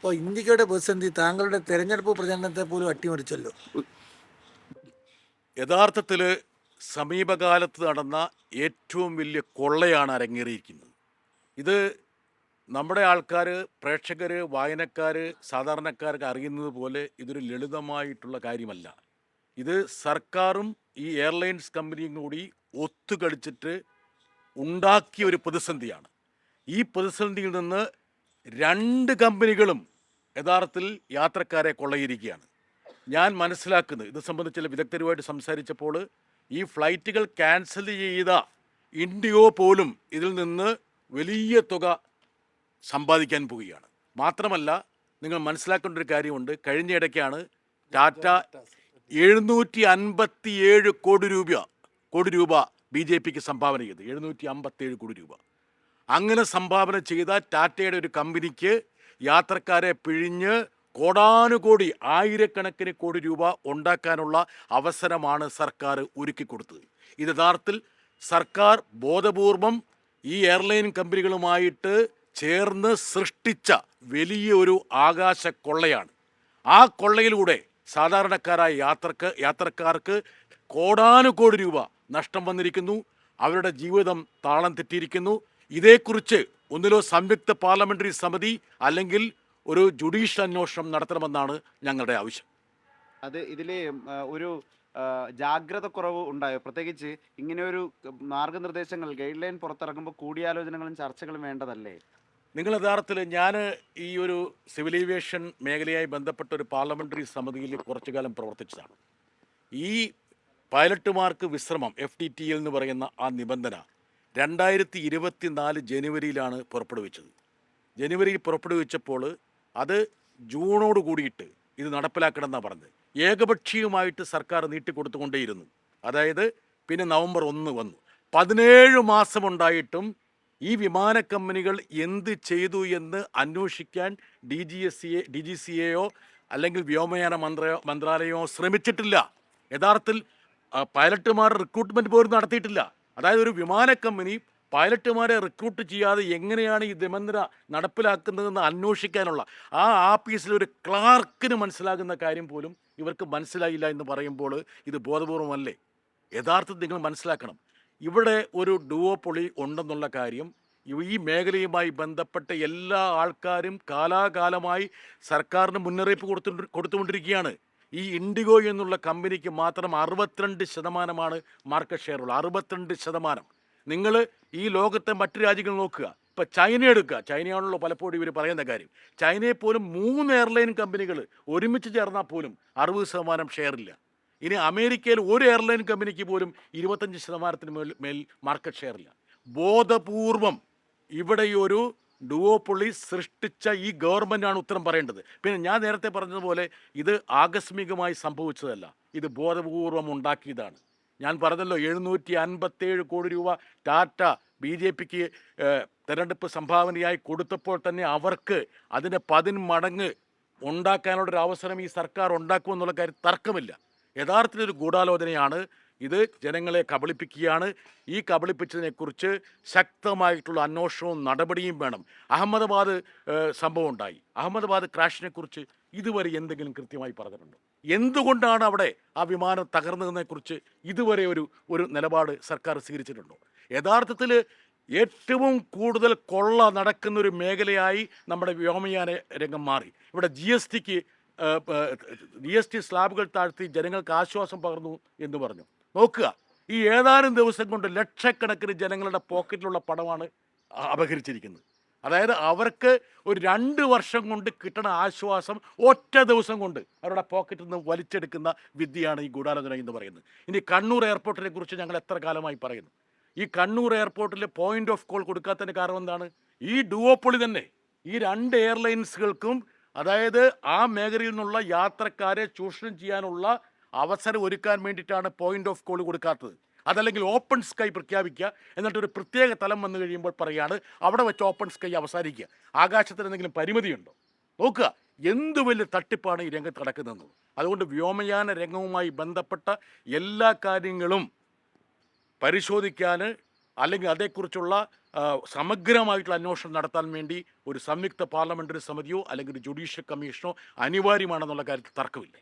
ഇപ്പോൾ ഇന്ത്യയുടെ പ്രതിസന്ധി താങ്കളുടെ തെരഞ്ഞെടുപ്പ് പ്രചരണത്തെ പോലും അട്ടിമറിച്ചല്ലോ. യഥാർത്ഥത്തിൽ സമീപകാലത്ത് നടന്ന ഏറ്റവും വലിയ കൊള്ളയാണ് അരങ്ങേറിയിരിക്കുന്നത്. ഇത് നമ്മുടെ ആൾക്കാർ പ്രേക്ഷകർ വായനക്കാർ സാധാരണക്കാർക്ക് അറിയുന്നത് പോലെ ഇതൊരു ലളിതമായിട്ടുള്ള കാര്യമല്ല. ഇത് സർക്കാരും ഈ എയർലൈൻസ് കമ്പനിയും കൂടി ഒത്തുകളിച്ചിട്ട് ഉണ്ടാക്കിയ ഒരു പ്രതിസന്ധിയാണ്. ഈ പ്രതിസന്ധിയിൽ നിന്ന് രണ്ട് കമ്പനികളും യഥാർത്ഥത്തിൽ യാത്രക്കാരെ കൊള്ളയിരിക്കുകയാണ്. ഞാൻ മനസ്സിലാക്കുന്നത് ഇത് സംബന്ധിച്ച് ചില വിദഗ്ധരുമായിട്ട് സംസാരിച്ചപ്പോൾ ഈ ഫ്ലൈറ്റുകൾ ക്യാൻസൽ ചെയ്ത ഇൻഡിയോ പോലും ഇതിൽ നിന്ന് വലിയ തുക സമ്പാദിക്കാൻ പോവുകയാണ്. മാത്രമല്ല നിങ്ങൾ മനസ്സിലാക്കേണ്ട ഒരു കാര്യമുണ്ട്. കഴിഞ്ഞ ഇടയ്ക്കാണ് ടാറ്റ എഴുന്നൂറ്റി അൻപത്തി ഏഴ് കോടി രൂപ കോടി രൂപ ബി ജെ പിക്ക് സംഭാവന ചെയ്ത്. എഴുന്നൂറ്റി അമ്പത്തേഴ് കോടി രൂപ. അങ്ങനെ സംഭാവന ചെയ്ത ടാറ്റയുടെ ഒരു കമ്പനിക്ക് യാത്രക്കാരെ പിഴിഞ്ഞ് കോടാനുകോടി ആയിരക്കണക്കിന് കോടി രൂപ ഉണ്ടാക്കാനുള്ള അവസരമാണ് സർക്കാർ ഒരുക്കി കൊടുത്തത്. ഇത് യഥാർത്ഥത്തിൽ സർക്കാർ ബോധപൂർവം ഈ എയർലൈൻ കമ്പനികളുമായിട്ട് ചേർന്ന് സൃഷ്ടിച്ച വലിയൊരു ആകാശ കൊള്ളയാണ് ആ കൊള്ളയിലൂടെ സാധാരണക്കാരായ യാത്രയ്ക്ക് യാത്രക്കാർക്ക് കോടാനുകോടി രൂപ നഷ്ടം വന്നിരിക്കുന്നു. അവരുടെ ജീവിതം താളം തെറ്റിയിരിക്കുന്നു. ഇതേക്കുറിച്ച് ഒന്നിലോ സംയുക്ത പാർലമെന്ററി സമിതി അല്ലെങ്കിൽ ഒരു ജുഡീഷ്യൽ അന്വേഷണം നടത്തണമെന്നാണ് ഞങ്ങളുടെ ആവശ്യം. അത് ഇതിലെ ഒരു ജാഗ്രത കുറവ് ഉണ്ടായോ? പ്രത്യേകിച്ച് ഇങ്ങനെ ഒരു മാർഗനിർദ്ദേശങ്ങൾ ഗൈഡ് ലൈൻ പുറത്തിറങ്ങുമ്പോൾ കൂടിയാലോചനകളും ചർച്ചകളും വേണ്ടതല്ലേ? നിങ്ങൾ യഥാർത്ഥത്തിൽ ഞാൻ ഈ ഒരു സിവിൽ ഏവിയേഷൻ മേഖലയായി ബന്ധപ്പെട്ട ഒരു പാർലമെന്ററി സമിതിയിൽ കുറച്ചു കാലം പ്രവർത്തിച്ചതാണ്. ഈ പൈലറ്റുമാർക്ക് വിശ്രമം എഫ് ടി ടി എൽ എന്ന് പറയുന്ന ആ നിബന്ധന രണ്ടായിരത്തി ഇരുപത്തി നാല് ജനുവരിയിലാണ് പുറപ്പെടുവിച്ചത്. ജനുവരിയിൽ പുറപ്പെടുവിച്ചപ്പോൾ അത് ജൂണോട് കൂടിയിട്ട് ഇത് നടപ്പിലാക്കണമെന്നാണ് പറഞ്ഞത്. ഏകപക്ഷീയമായിട്ട് സർക്കാർ നീട്ടിക്കൊടുത്തുകൊണ്ടേയിരുന്നു. അതായത് പിന്നെ നവംബർ ഒന്ന് വന്നു. പതിനേഴ് മാസമുണ്ടായിട്ടും ഈ വിമാന കമ്പനികൾ എന്ത് ചെയ്തു എന്ന് അന്വേഷിക്കാൻ D G S C A D G C എയോ അല്ലെങ്കിൽ വ്യോമയാന മന്ത്ര മന്ത്രാലയമോ ശ്രമിച്ചിട്ടില്ല. യഥാർത്ഥത്തിൽ പൈലറ്റുമാർ റിക്രൂട്ട്മെന്റ് പോലും നടത്തിയിട്ടില്ല. അതായത് ഒരു വിമാന കമ്പനി പൈലറ്റുമാരെ റിക്രൂട്ട് ചെയ്യാതെ എങ്ങനെയാണ് ഈ നിബന്ധന നടപ്പിലാക്കുന്നതെന്ന് അന്വേഷിക്കാനുള്ള ആ ആഫീസിൽ ഒരു ക്ലാർക്കിന് മനസ്സിലാകുന്ന കാര്യം പോലും ഇവർക്ക് മനസ്സിലായില്ല എന്ന് പറയുമ്പോൾ ഇത് ബോധപൂർവമല്ലേ? യഥാർത്ഥത്തിൽ നിങ്ങൾ മനസ്സിലാക്കണം. ഇവിടെ ഒരു ഡുവോപൊളി ഉണ്ടെന്നുള്ള കാര്യം ഈ മേഖലയുമായി ബന്ധപ്പെട്ട എല്ലാ ആൾക്കാരും കാലാകാലമായി സർക്കാരിന് മുന്നറിയിപ്പ് കൊടുത്തു കൊടുത്തുകൊണ്ടിരിക്കുകയാണ്. ഈ ഇൻഡിഗോ എന്നുള്ള കമ്പനിക്ക് മാത്രം അറുപത്തിരണ്ട് ശതമാനമാണ് മാർക്കറ്റ് ഷെയർ ഉള്ളത്. അറുപത്തിരണ്ട് ശതമാനം. നിങ്ങൾ ഈ ലോകത്തെ മറ്റു രാജ്യങ്ങൾ നോക്കുക. ഇപ്പം ചൈന എടുക്കുക. ചൈനയാണല്ലോ പലപ്പോഴും ഇവർ പറയുന്ന കാര്യം. ചൈനയെ പോലും മൂന്ന് എയർലൈൻ കമ്പനികൾ ഒരുമിച്ച് ചേർന്നാൽ പോലും അറുപത് ശതമാനം ഷെയർ ഇല്ല. ഇനി അമേരിക്കയിൽ ഒരു എയർലൈൻ കമ്പനിക്ക് പോലും ഇരുപത്തഞ്ച് ശതമാനത്തിന് മേൽ മേൽ മാർക്കറ്റ് ഷെയർ ഇല്ല. ബോധപൂർവം ഇവിടെ ഈ ഡുവോപ്പൊളി സൃഷ്ടിച്ച ഈ ഗവൺമെന്റാണ് ഉത്തരം പറയേണ്ടത്. പിന്നെ ഞാൻ നേരത്തെ പറഞ്ഞതുപോലെ ഇത് ആകസ്മികമായി സംഭവിച്ചതല്ല. ഇത് ബോധപൂർവം ഉണ്ടാക്കിയതാണ്. ഞാൻ പറഞ്ഞല്ലോ എഴുന്നൂറ്റി അൻപത്തേഴ് കോടി രൂപ ടാറ്റ ബി ജെ പിക്ക് തെരഞ്ഞെടുപ്പ് സംഭാവനയായി കൊടുത്തപ്പോൾ തന്നെ അവർക്ക് അതിന് പതിന്മടങ്ങ് മടങ്ങ് ഒരു അവസരം ഈ സർക്കാർ ഉണ്ടാക്കുമെന്നുള്ള കാര്യം തർക്കമില്ല. യഥാർത്ഥത്തിൽ ഒരു ഗൂഢാലോചനയാണ് ഇത് ജനങ്ങളെ കബളിപ്പിക്കുകയാണ്. ഈ കബളിപ്പിച്ചതിനെക്കുറിച്ച് ശക്തമായിട്ടുള്ള അന്വേഷണവും നടപടിയും വേണം. അഹമ്മദാബാദ് സംഭവം ഉണ്ടായി അഹമ്മദാബാദ് ക്രാഷിനെക്കുറിച്ച് ഇതുവരെ എന്തെങ്കിലും കൃത്യമായി പറഞ്ഞിട്ടുണ്ടോ? എന്തുകൊണ്ടാണ് അവിടെ ആ വിമാനം തകർന്നതിനെക്കുറിച്ച് ഇതുവരെ ഒരു ഒരു നിലപാട് സർക്കാർ സ്വീകരിച്ചിട്ടുണ്ടോ? യഥാർത്ഥത്തിൽ ഏറ്റവും കൂടുതൽ കൊള്ള നടക്കുന്നൊരു മേഖലയായി നമ്മുടെ വ്യോമയാന രംഗം മാറി. ഇവിടെ ജി എസ് ടിക്ക് ജി എസ് ടി സ്ലാബുകൾ താഴ്ത്തി ജനങ്ങൾക്ക് ആശ്വാസം പകർന്നു എന്ന് പറഞ്ഞു. നോക്കുക. ഈ ഏതാനും ദിവസം കൊണ്ട് ലക്ഷക്കണക്കിന് ജനങ്ങളുടെ പോക്കറ്റിലുള്ള പണമാണ് അപഹരിച്ചിരിക്കുന്നത്. അതായത് അവർക്ക് ഒരു രണ്ട് വർഷം കൊണ്ട് കിട്ടണ ആശ്വാസം ഒറ്റ ദിവസം കൊണ്ട് അവരുടെ പോക്കറ്റിൽ നിന്ന് വലിച്ചെടുക്കുന്ന വിദ്യയാണ് ഈ ഗൂഢാലോചന എന്ന് പറയുന്നത്. ഇനി കണ്ണൂർ എയർപോർട്ടിനെ കുറിച്ച് ഞങ്ങൾ എത്ര കാലമായി പറയുന്നു? ഈ കണ്ണൂർ എയർപോർട്ടിൽ പോയിന്റ് ഓഫ് കോൾ കൊടുക്കാത്തതിന്റെ കാരണം എന്താണ്? ഈ ഡുവോപ്പൊളി തന്നെ. ഈ രണ്ട് എയർലൈൻസുകൾക്കും അതായത് ആ മേഖലയിൽ നിന്നുള്ള യാത്രക്കാരെ ചൂഷണം ചെയ്യാനുള്ള അവസരം ഒരുക്കാൻ വേണ്ടിയിട്ടാണ് പോയിന്റ് ഓഫ് കോൾ കൊടുക്കാത്തത്. അതല്ലെങ്കിൽ ഓപ്പൺ സ്കൈ പ്രഖ്യാപിക്കുക. എന്നിട്ട് ഒരു പ്രത്യേക തലം വന്നു കഴിയുമ്പോൾ പറയുകയാണ് അവിടെ വെച്ച് ഓപ്പൺ സ്കൈ അവസാനിക്കുക. ആകാശത്തിന് എന്തെങ്കിലും പരിമിതിയുണ്ടോ? നോക്കുക എന്ത് വലിയ തട്ടിപ്പാണ് ഈ രംഗത്ത് നടക്കുന്നത് അതുകൊണ്ട് വ്യോമയാന രംഗവുമായി ബന്ധപ്പെട്ട എല്ലാ കാര്യങ്ങളും പരിശോധിക്കാൻ അല്ലെങ്കിൽ അതേക്കുറിച്ചുള്ള സമഗ്രമായിട്ടുള്ള അന്വേഷണം നടത്താൻ വേണ്ടി ഒരു സംയുക്ത പാർലമെന്ററി സമിതിയോ അല്ലെങ്കിൽ ഒരു ജുഡീഷ്യൽ കമ്മീഷനോ അനിവാര്യമാണെന്നുള്ള കാര്യത്തിൽ തർക്കമില്ല.